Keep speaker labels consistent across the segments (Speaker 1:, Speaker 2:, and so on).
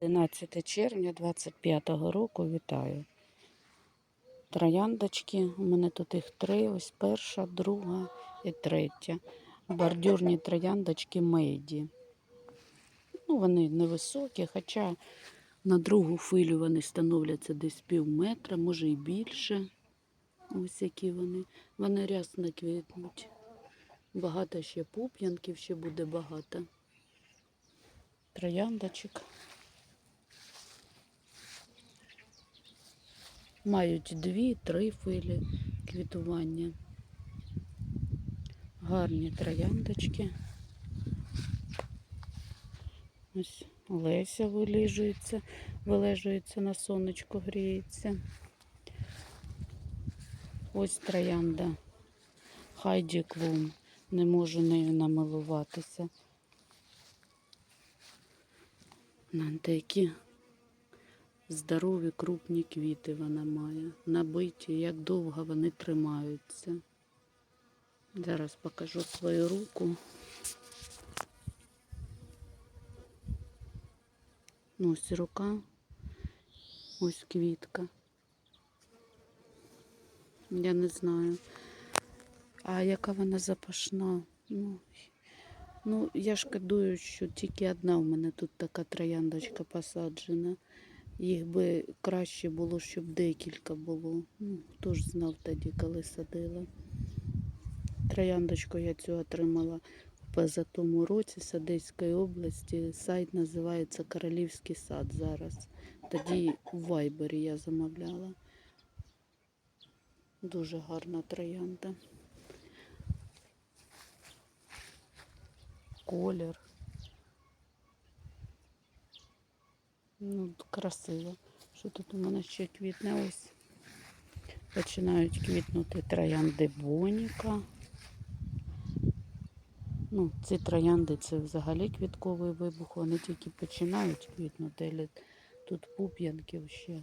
Speaker 1: 11 червня 25-го року вітаю. Трояндочки. У мене тут їх три. Ось перша, друга і третя. Бордюрні трояндочки Мейді. Ну, вони невисокі, хоча на другу хвилю вони становляться десь пів метра, може і більше. Ось які вони. Вони рясно квітнуть. Багато ще пуп'янків, ще буде багато. Трояндочок. Мають дві-три хвилі квітування. Гарні трояндочки. Ось Леся вилежується, вилежується на сонечку, гріється. Ось троянда. Хайді Клум. Не можу нею намилуватися. Нанте, які здорові крупні квіти вона має. Набиті, як довго вони тримаються. Зараз покажу свою руку. Ось рука, ось квітка. Я не знаю. А яка вона запашна? Ну, ну я шкодую, що тільки одна у мене тут така трояндочка посаджена. Їх би краще було, щоб декілька було. Ну, хто ж знав тоді, коли садила. Трояндочку я цю отримала в позатому році з Одеської області. Сайт називається Королівський сад зараз. Тоді в Вайбері я замовляла. Дуже гарна троянда. Колір. Ну, красиво. Що тут у мене ще квітне? Ось починають квітнути троянди Боніка. Ну, ці троянди це взагалі квітковий вибух, вони тільки починають квітнути, тут пуп'янків ще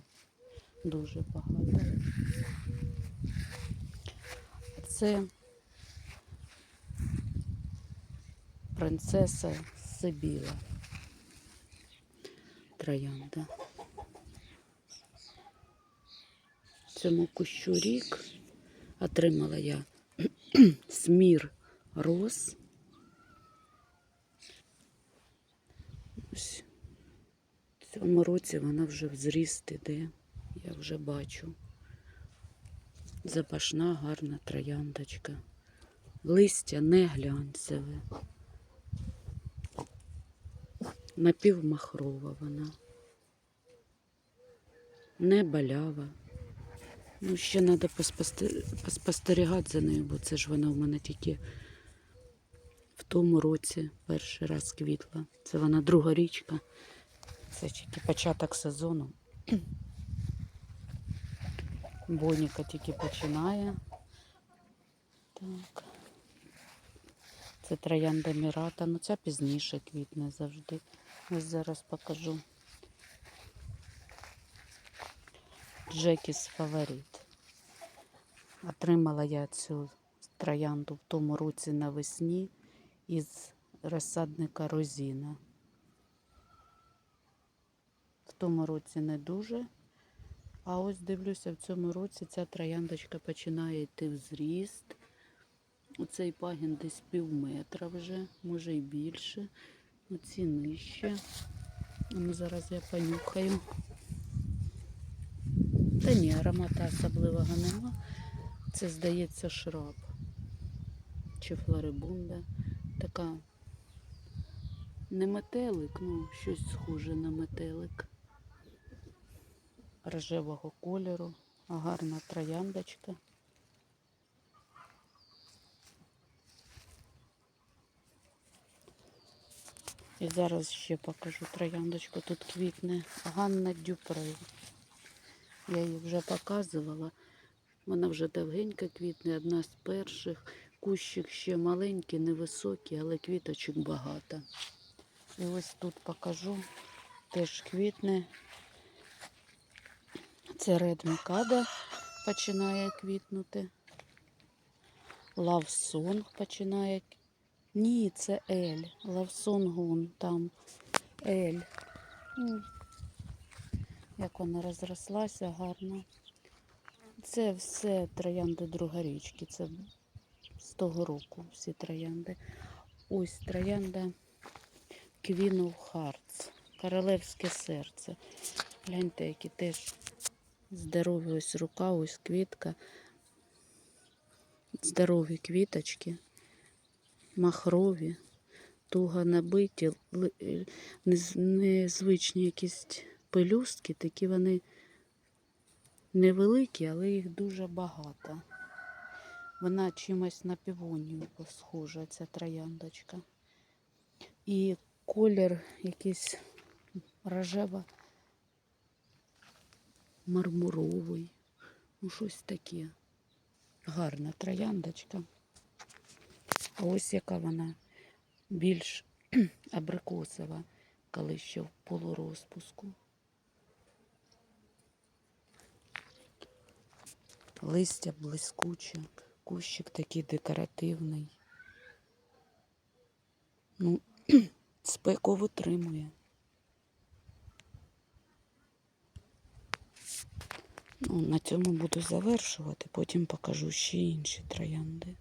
Speaker 1: дуже багато. Це принцеса Сибіла. Троянда. Цьому кущу рік отримала я смір роз. Ось в цьому році вона вже в іде, я вже бачу. Запашна гарна трояндочка. Листя не глянцеве. Напівмахрова вона. Не балява. Ну, ще треба поспостерігати за нею, бо це ж вона в мене тільки в тому році перший раз квітла. Це вона друга річка. Це тільки початок сезону. Боніка тільки починає. Так. Це троянда Мірата. Ну ця пізніше квітне завжди. Ось зараз покажу. Джекіс фаворит. Отримала я цю троянду в тому році навесні із розсадника Розіна. В тому році не дуже. А ось дивлюся, в цьому році ця трояндочка починає йти в зріст. Оцей пагін десь пів метра вже, може і більше. Оці нижче. Ну, зараз я понюхаю. Та ні, аромата особливого нема. Це, здається, шраб. Чи флорибунда. Така не метелик, ну, щось схоже на метелик. Рожевого кольору, гарна трояндочка. І зараз ще покажу трояндочку. Тут квітне Ганна Дюпре. Я її вже показувала. Вона вже довгенько квітне, одна з перших. Кущик ще маленький, невисокий, але квіточок багато. І ось тут покажу. Теж квітне. Це Ред Мікада починає квітнути. Song починає. Ні, це Ель. Song там. Ель. Ну, як вона розрослася гарно. Це все троянди другарічки. Це з того року всі троянди. Ось троянда of Hearts. Королевське серце. Гляньте, які теж здорові ось рука, ось квітка. Здорові квіточки, махрові, туго набиті, е, нез- незвичні якісь пелюстки, такі вони невеликі, але їх дуже багато. Вона чимось на півонію схожа, ця трояндочка. І колір якийсь рожево мармуровий. Ну, щось таке. Гарна трояндочка. А ось яка вона більш абрикосова, коли ще в полурозпуску. Листя блискуче, кущик такий декоративний. Ну, спеку витримує. Ну, на цьому буду завершувати, потім покажу ще інші троянди.